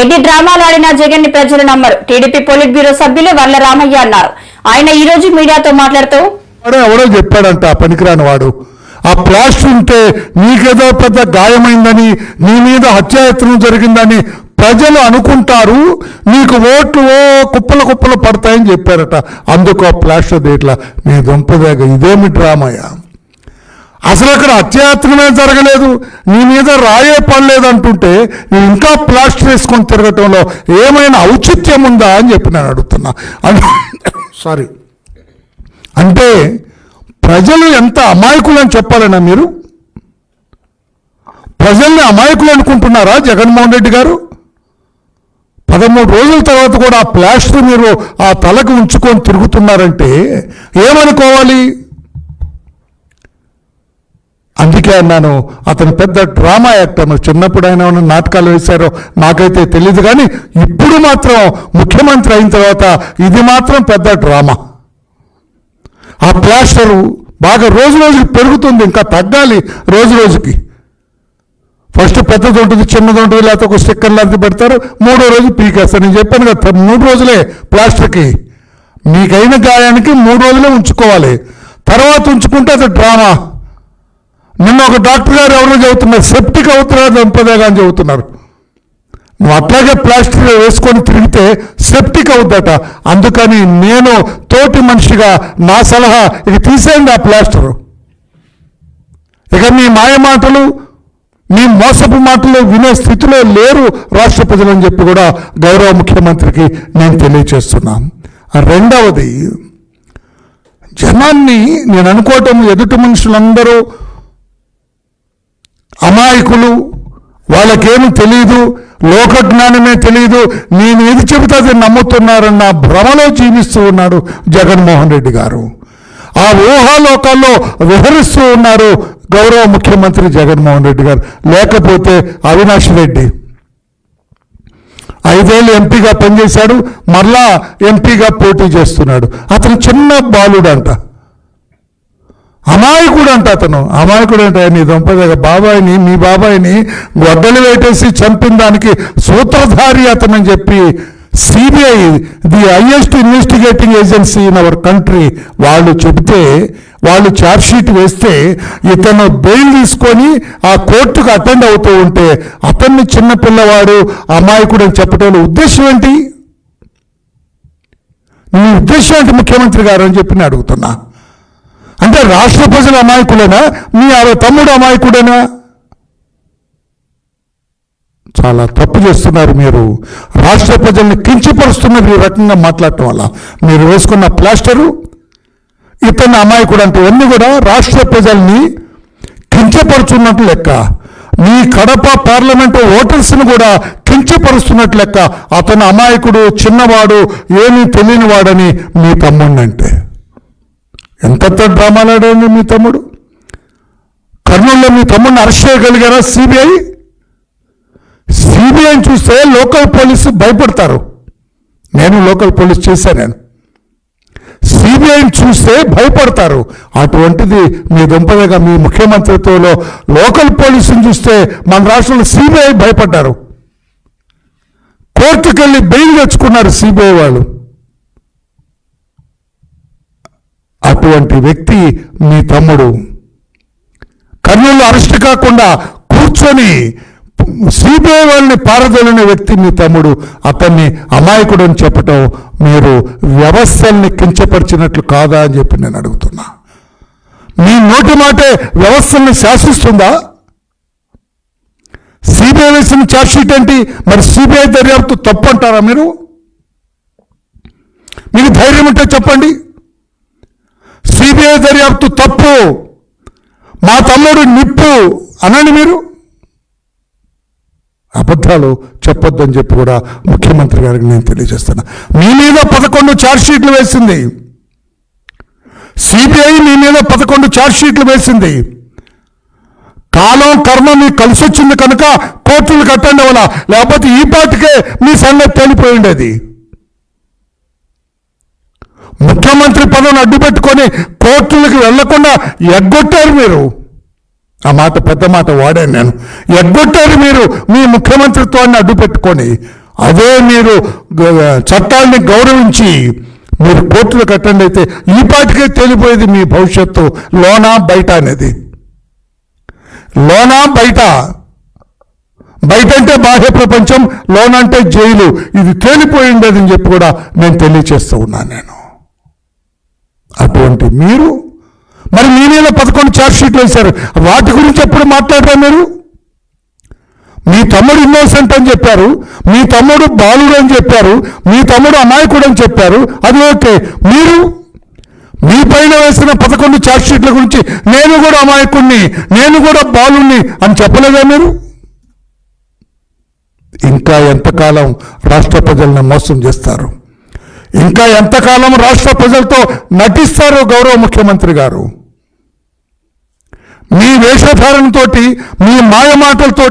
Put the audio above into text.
ఎన్ని డ్రామాలు ఆడినా జగన్ని ప్రజలు నమ్మరు. టీడీపీ పోలిట్ బ్యూరో సభ్యులు వర్ల రామయ్య అన్నారు. ఆయన ఈ రోజు మీడియాతో మాట్లాడుతూ ఎవడో చెప్పాడంట పనికిరాని వాడు. ఆ ప్లాస్ట్ ఉంటే నీకేదో పెద్ద గాయమైందని నీ మీద హత్యాయత్నం జరిగిందని ప్రజలు అనుకుంటారు. నీకు ఓట్లు ఓ కుప్పల కుప్పలు పడతాయని చెప్పారట. అందుకు ఆ ప్లాస్టర్ దేట్లా? నీ దుంపదేగ ఇదేమి డ్రామాయా? అసలు అక్కడ అత్యాత్రమే జరగలేదు. నీ మీద రాయే పడలేదు అంటుంటే నువ్వు ఇంకా ప్లాస్టర్ వేసుకొని తిరగటంలో ఏమైనా ఔచిత్యం ఉందా అని చెప్పి నేను అడుగుతున్నా. సారీ. అంటే ప్రజలు ఎంత అమాయకులు అని చెప్పాలన్నా మీరు? ప్రజల్ని అమాయకులు అనుకుంటున్నారా జగన్మోహన్ రెడ్డి గారు? పదమూడు రోజుల తర్వాత కూడా ఆ ప్లాస్టర్ మీరు ఆ తలకు ఉంచుకొని తిరుగుతున్నారంటే ఏమనుకోవాలి? అందుకే అన్నాను అతను పెద్ద డ్రామా యాక్టర్. మరి చిన్నప్పుడు ఆయన ఏమైనా నాటకాలు వేశారో నాకైతే తెలియదు కానీ ఇప్పుడు మాత్రం ముఖ్యమంత్రి అయిన తర్వాత ఇది మాత్రం పెద్ద డ్రామా. ఆ ప్లాస్టరు బాగా రోజు రోజుకి పెరుగుతుంది ఇంకా తగ్గాలి రోజు రోజుకి. ఫస్ట్ పెద్దది ఉంటుంది చిన్నది ఉంటుంది లేకపోతే ఒక స్టిక్కర్ లాంటిది పెడతారు మూడో రోజు పీకేస్తారు. నేను చెప్పాను కదా మూడు రోజులే ప్లాస్టర్కి. మీకైన గాయానికి మూడు రోజులే ఉంచుకోవాలి. తర్వాత ఉంచుకుంటే అది డ్రామా. నిన్న ఒక డాక్టర్ గారు ఎవరో చెబుతున్నారు సెప్టిక్ అవుతున్నారు దంపదేగా అని చెబుతున్నారు. నువ్వు అట్లాగే ప్లాస్టిక్ వేసుకొని తిరిగితే సెప్టిక్ అవుద్దట. అందుకని నేను తోటి మనిషిగా నా సలహా ఇది తీసేయండి ఆ ప్లాస్టరు. ఇక మీ మాయ మాటలు మీ మోసపు మాటలు వినే స్థితిలో లేరు రాష్ట్ర ప్రజలని చెప్పి కూడా గౌరవ ముఖ్యమంత్రికి నేను తెలియచేస్తున్నాను రెండవది జనాన్ని నేను అనుకోవటం ఎదుటి మనుషులందరూ అమాయకులు వాళ్ళకేమి తెలియదు లోకజ్ఞానమే తెలియదు నేను ఏది చెబితే అది నమ్ముతున్నారన్న భ్రమలో జీవిస్తూ ఉన్నాడు జగన్మోహన్ రెడ్డి గారు. ఆ ఊహాలోకాల్లో విహరిస్తూ ఉన్నారు గౌరవ ముఖ్యమంత్రి జగన్మోహన్ రెడ్డి గారు లేకపోతే అవినాష్ రెడ్డి. ఐదేళ్ళు ఎంపీగా పనిచేశాడు మరలా ఎంపీగా పోటీ చేస్తున్నాడు. అతను చిన్న బాలుడు అంట అమాయకుడు అంట అతను. అమాయకుడు అంటే నీ దంపతి బాబాయిని మీ బాబాయిని గొడ్డలు వేటేసి చంపిన దానికి సూత్రధారి అతనని చెప్పి CBI the highest investigating agency in our country వాళ్ళు చెబితే వాళ్ళు షీట్ వేస్తే ఇతను బెయిల్ తీసుకొని ఆ కోర్టుకు అటెండ్ అవుతూ ఉంటే అతన్ని చిన్నపిల్లవాడు అమాయకుడు అని చెప్పడంలో ఉద్దేశం ఏంటి? నీ ఉద్దేశం ఏంటి ముఖ్యమంత్రి గారు అని చెప్పి నేను అడుగుతున్నా. అంటే రాష్ట్ర ప్రజల అమాయకులేనా? మీ ఆరో తమ్ముడు అమాయకుడేనా? చాలా తప్పు చేస్తున్నారు మీరు. రాష్ట్ర ప్రజల్ని కించపరుస్తున్నారు ఈ రకంగా మాట్లాడటం వల్ల. మీరు వేసుకున్న ప్లాస్టరు ఇతన్ని అమాయకుడు అంటే అన్నీ కూడా రాష్ట్ర ప్రజల్ని కించపరుచున్నట్లు లెక్క. మీ కడప పార్లమెంటు ఓటర్స్ని కూడా కించపరుస్తున్నట్టు లెక్క. అతను అమాయకుడు చిన్నవాడు ఏమీ తెలియని వాడని మీ తమ్ముండంటే పెద్ద డ్రామాలు ఆడండి మీ తమ్ముడు? కర్నూలులో మీ తమ్ముడిని అరెస్ట్ చేయగలిగారా సిబిఐ సిబిఐని చూస్తే లోకల్ పోలీసు భయపడతారు. నేను లోకల్ పోలీస్ చేశాను నేను. సిబిఐని చూస్తే భయపడతారు. అటువంటిది మీ దుంపదగా మీ ముఖ్యమంత్రిత్వంలో లోకల్ పోలీసుని చూస్తే మన రాష్ట్రంలో సిబిఐ భయపడ్డారు. కోర్టుకెళ్ళి బెయిల్ తెచ్చుకున్నారు సిబిఐ వాళ్ళు. అటువంటి వ్యక్తి మీ తమ్ముడు. కర్నూలు అరెస్ట్ కాకుండా కూర్చొని సిబిఐ వాళ్ళని పారదోలిన వ్యక్తి మీ తమ్ముడు. అతన్ని అమాయకుడు అని చెప్పటం మీరు వ్యవస్థల్ని కించపరిచినట్లు కాదా అని చెప్పి నేను అడుగుతున్నా. మీ నోటి మాటే వ్యవస్థల్ని శాసిస్తుందా? సిబిఐ వేసిన ఛార్జ్షీట్ ఏంటి? మరి సిబిఐ దర్యాప్తు తప్పు అంటారా మీరు? మీకు ధైర్యం ఉంటే చెప్పండి. దర్యాప్తు తప్పు. మా తమ్ముడు నిప్పు. అనండి మీరు? అబద్ధాలు చెప్పొద్దని చెప్పి కూడా ముఖ్యమంత్రి గారికి నేను తెలియజేస్తున్నా. మీ మీద పదకొండు ఛార్జ్షీట్లు వేసింది. సిబిఐ మీ మీద పదకొండు ఛార్జ్షీట్లు వేసింది. కాలం కర్మ మీకు కలిసి వచ్చింది కనుక కోర్టులు కట్టండి వల్ల లేకపోతే ఈ పాటికే మీ సంగతి తెలిపోయిండేది ముఖ్యమంత్రి పదవిని అడ్డుపెట్టుకొని కోర్టులకు వెళ్ళకుండా ఎగ్గొట్టారు మీరు. ఆ మాట పెద్ద మాట వాడాను నేను. ఎగ్గొట్టారు మీరు మీ ముఖ్యమంత్రిత్వాన్ని అడ్డుపెట్టుకొని. అదే మీరు చట్టాన్ని గౌరవించి మీరు కోర్టులు కట్టండి అయితే ఈ పాటికే తేలిపోయేది మీ భవిష్యత్తు. లోనా బయట అనేది. లోనా బయట. బయట అంటే బాహ్య ప్రపంచం లోన అంటే జైలు. ఇది తేలిపోయిండదని చెప్పి కూడా నేను తెలియచేస్తూ ఉన్నాను నేను. అటువంటి మీరు? మరి మీ మీద పదకొండు ఛార్జ్ షీట్లు వేశారు. వాటి గురించి ఎప్పుడు మాట్లాడతారు మీరు? మీ తమ్ముడు ఇన్నోసెంట్ అని చెప్పారు. మీ తమ్ముడు బాలుడు అని చెప్పారు. మీ తమ్ముడు అమాయకుడు అని చెప్పారు. అది ఓకే. మీరు? మీ పైన వేసిన పదకొండు ఛార్జ్ షీట్ల గురించి నేను కూడా అమాయకుణ్ణి నేను కూడా బాలుణ్ణి అని చెప్పలేదా మీరు? ఇంకా ఎంతకాలం రాష్ట్ర ప్రజలను మోసం చేస్తారు? ఇంకా ఎంతకాలం రాష్ట్ర ప్రజలతో నటిస్తారు గౌరవ ముఖ్యమంత్రి గారు? మీ వేషధారణతోటి మీ మాయ మాటలతో